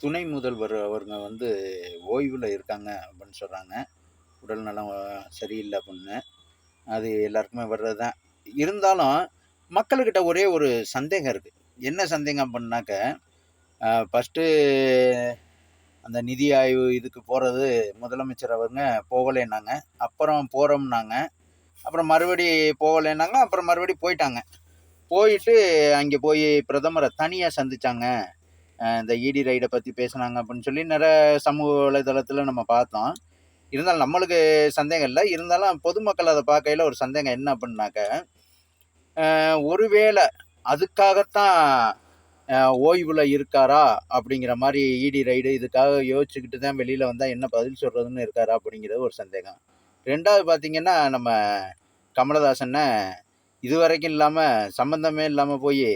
துணை முதல்வர் அவருங்க வந்து ஓய்வில் இருக்காங்க அப்படின்னு சொல்கிறாங்க உடல் நலம் சரியில்லை அப்படின்னு. அது எல்லாருக்குமே வர்றது தான் இருந்தாலும் மக்கள்கிட்ட ஒரே ஒரு சந்தேகம் இருக்குது என்ன சந்தேகம் அப்படின்னாக்க ஃபஸ்ட்டு அந்த நிதி ஆய்வு இதுக்கு போகிறது முதலமைச்சர் அவருங்க போகலைன்னாங்க. அப்புறம் போகிறோம்னாங்க அப்புறம் மறுபடி போகலைன்னாங்க. அப்புறம் மறுபடி போயிட்டாங்க. போயிட்டு அங்கே போய் பிரதமரை தனியாக சந்தித்தாங்க இந்த இடி ரைடை பற்றி பேசுனாங்க அப்படின்னு சொல்லி நிறைய சமூக வலைதளத்தில் நம்ம பார்த்தோம். இருந்தாலும் நம்மளுக்கு சந்தேகம் இல்லை. இருந்தாலும் பொதுமக்கள் அதை பார்க்கையில் ஒரு சந்தேகம் என்ன அப்படின்னாக்க ஒருவேளை அதுக்காகத்தான் ஓய்வில் இருக்காரா அப்படிங்கிற மாதிரி இடி ரைடு இதுக்காக யோசிச்சுக்கிட்டு தான் வெளியில் வந்தால் என்ன பதில் சொல்கிறதுன்னு இருக்காரா அப்படிங்கிறது ஒரு சந்தேகம். ரெண்டாவது பார்த்திங்கன்னா நம்ம கமலஹாசனை இது வரைக்கும் இல்லாமல் சம்மந்தமே இல்லாமல் போய்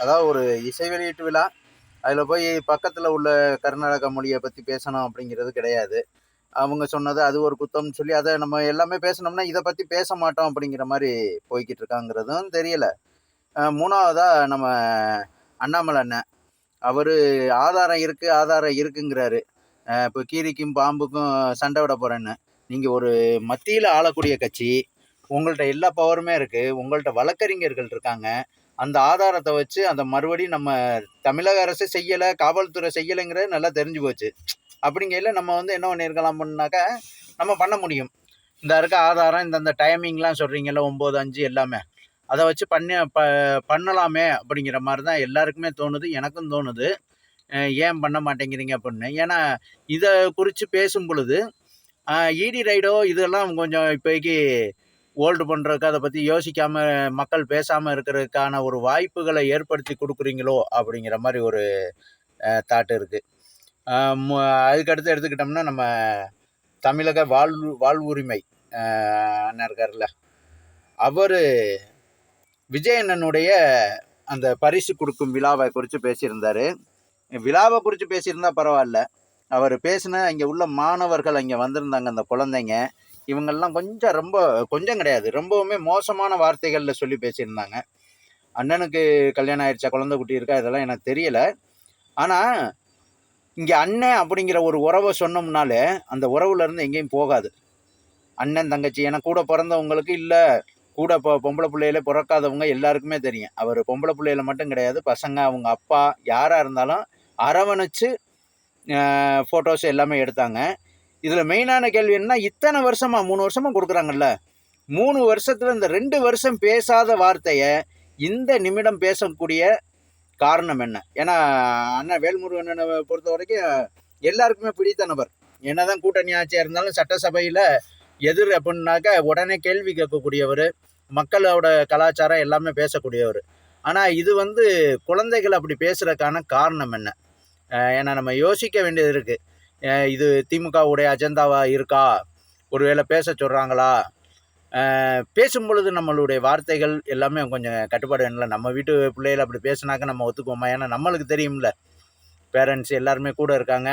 அதாவது ஒரு இசை வெளியீட்டு விழா அதில் போய் பக்கத்தில் உள்ள கர்நாடக மொழியை பற்றி பேசணும் அப்படிங்கிறது கிடையாது. அவங்க சொன்னது அது ஒரு குத்தம்னு சொல்லி அதை நம்ம எல்லாமே பேசணும்னா இதை பற்றி பேச மாட்டோம் அப்படிங்கிற மாதிரி போய்கிட்டு இருக்காங்கிறதும் தெரியல. மூணாவதாக நம்ம அண்ணாமலை அண்ணன். அவர் ஆதாரம் இருக்குது ஆதாரம் இருக்குங்கிறாரு. இப்போ கீரிக்கும் பாம்புக்கும் சண்டை விட போகிறேன்னு நீங்கள் ஒரு மத்தியில் ஆளக்கூடிய கட்சி உங்கள்கிட்ட எல்லா பவருமே இருக்குது உங்கள்கிட்ட வழக்கறிஞர்கள் இருக்காங்க. அந்த ஆதாரத்தை வச்சு அந்த மறுபடியும் நம்ம தமிழக அரசு செய்யலை காவல்துறை செய்யலைங்கிறது நல்லா தெரிஞ்சு போச்சு. அப்படிங்கையில் நம்ம வந்து என்ன பண்ணியிருக்கலாம் பண்ணாக்கா நம்ம பண்ண முடியும். இந்த இருக்க ஆதாரம் இந்தந்த டைமிங்லாம் சொல்கிறீங்கல்ல ஒம்பது அஞ்சு எல்லாமே. அதை வச்சு பண்ணி ப பண்ணலாமே அப்படிங்கிற மாதிரி தான் எல்லாருக்குமே தோணுது எனக்கும் தோணுது. ஏன் பண்ண மாட்டேங்கிறீங்க அப்படின்னு. ஏன்னா இதை குறித்து பேசும் பொழுது இடி ரைடோ இதெல்லாம் கொஞ்சம் இப்போக்கி ஓல்டு பண்ணுறதுக்கு அதை பற்றி யோசிக்காமல் மக்கள் பேசாமல் இருக்கிறதுக்கான ஒரு வாய்ப்புகளை ஏற்படுத்தி கொடுக்குறீங்களோ அப்படிங்கிற மாதிரி ஒரு தாட் இருக்குது அதுக்கடுத்து எடுத்துக்கிட்டோம்னா நம்ம தமிழக வாழ்வு வாழ்வுரிமை அண்ணன் இருக்கார்ல அவர் விஜயண்ணனுடைய அந்த பரிசு கொடுக்கும் விழாவை குறித்து பேசியிருந்தார். விழாவை குறித்து பேசியிருந்தா பரவாயில்ல. அவர் பேசின இங்கே உள்ள மாணவர்கள் அங்கே வந்திருந்தாங்க அந்த குழந்தைங்க. இவங்கெல்லாம் கொஞ்சம் ரொம்ப கொஞ்சம் கிடையாது. ரொம்பவுமே மோசமான வார்த்தைகளில் சொல்லி பேசியிருந்தாங்க. அண்ணனுக்கு கல்யாணம் ஆயிடுச்சா குழந்தை குட்டி இருக்கா இதெல்லாம் எனக்கு தெரியல. ஆனால் இங்கே அண்ணன் அப்படிங்கிற ஒரு உறவை சொன்னோம்னாலே அந்த உறவுலேருந்து எங்கேயும் போகாது. அண்ணன் தங்கச்சி ஏன்னா கூட பிறந்தவங்களுக்கு இல்லை. கூட இப்போ பொம்பளை பிள்ளையில பிறக்காதவங்க எல்லாருக்குமே தெரியும். அவர் பொம்பளை பிள்ளையில மட்டும் கிடையாது. பசங்க அவங்க அப்பா யாராக இருந்தாலும் அரவணைச்சு ஃபோட்டோஸ் எல்லாமே எடுத்தாங்க. இதில் மெயினான கேள்வி என்ன இத்தனை வருஷமா மூணு வருஷமா கொடுக்குறாங்கல்ல. மூணு வருஷத்தில் இந்த ரெண்டு வருஷம் பேசாத வார்த்தையை இந்த நிமிடம் பேசக்கூடிய காரணம் என்ன? ஏன்னா அண்ணன் வேல்முருகன் பொறுத்த வரைக்கும் எல்லாருக்குமே பிடித்த நபர். என்னதான் கூட்டணி ஆட்சியாக இருந்தாலும் சட்டசபையில் எதிர் அப்படின்னாக்கா உடனே கேள்வி கேட்கக்கூடியவர் மக்களோட கலாச்சாரம் எல்லாமே பேசக்கூடியவர். ஆனால் இது வந்து குழந்தைகள் அப்படி பேசுகிறதுக்கான காரணம் என்ன? ஏன்னா நம்ம யோசிக்க வேண்டியது இருக்குது இது திமுகவுடைய அஜெண்டாவாக இருக்கா? ஒருவேளை பேச சொல்கிறாங்களா பேசும் பொழுது நம்மளுடைய வார்த்தைகள் எல்லாமே கொஞ்சம் கட்டுப்பாடு இல்லை நம்ம வீட்டு பிள்ளைகள் அப்படி பேசுனாக்க நம்ம ஒத்துக்குவோமா? ஏன்னா நம்மளுக்கு தெரியும்ல. பேரண்ட்ஸ் எல்லாருமே கூட இருக்காங்க.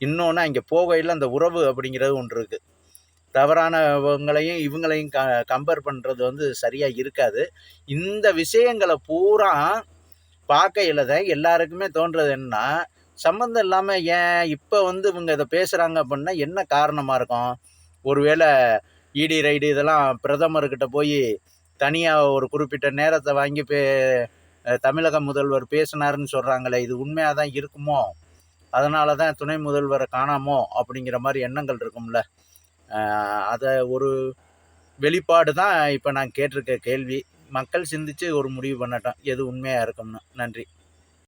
இன்னொன்று அங்கே போகையில் அந்த உறவு அப்படிங்கிறது ஒன்று இருக்குது தவறானவங்களையும் இவங்களையும் க கம்பேர் பண்ணுறது வந்து சரியாக இருக்காது. இந்த விஷயங்களை பூரா பார்க்கையில் தான் எல்லாருக்குமே தோன்றது என்னன்னா சம்மந்தம் இல்லாமல் ஏன் இப்போ வந்து இவங்க இதை பேசுகிறாங்க அப்படின்னா என்ன காரணமாக இருக்கும்? ஒருவேளை இடி ரைடு இதெல்லாம் பிரதமர்கிட்ட போய் தனியாக ஒரு குறிப்பிட்ட நேரத்தை வாங்கி பே தமிழக முதல்வர் பேசினாருன்னு சொல்கிறாங்களே இது உண்மையாக தான் இருக்குமோ? அதனால தான் துணை முதல்வரை காணாமோ? அப்படிங்கிற மாதிரி எண்ணங்கள் இருக்கும்ல. அதை ஒரு வெளிப்பாடு தான் இப்போ நான் கேட்டிருக்க கேள்வி. மக்கள் சிந்தித்து ஒரு முடிவு பண்ணட்டோம். எது உண்மையாக இருக்கும்னு. நன்றி.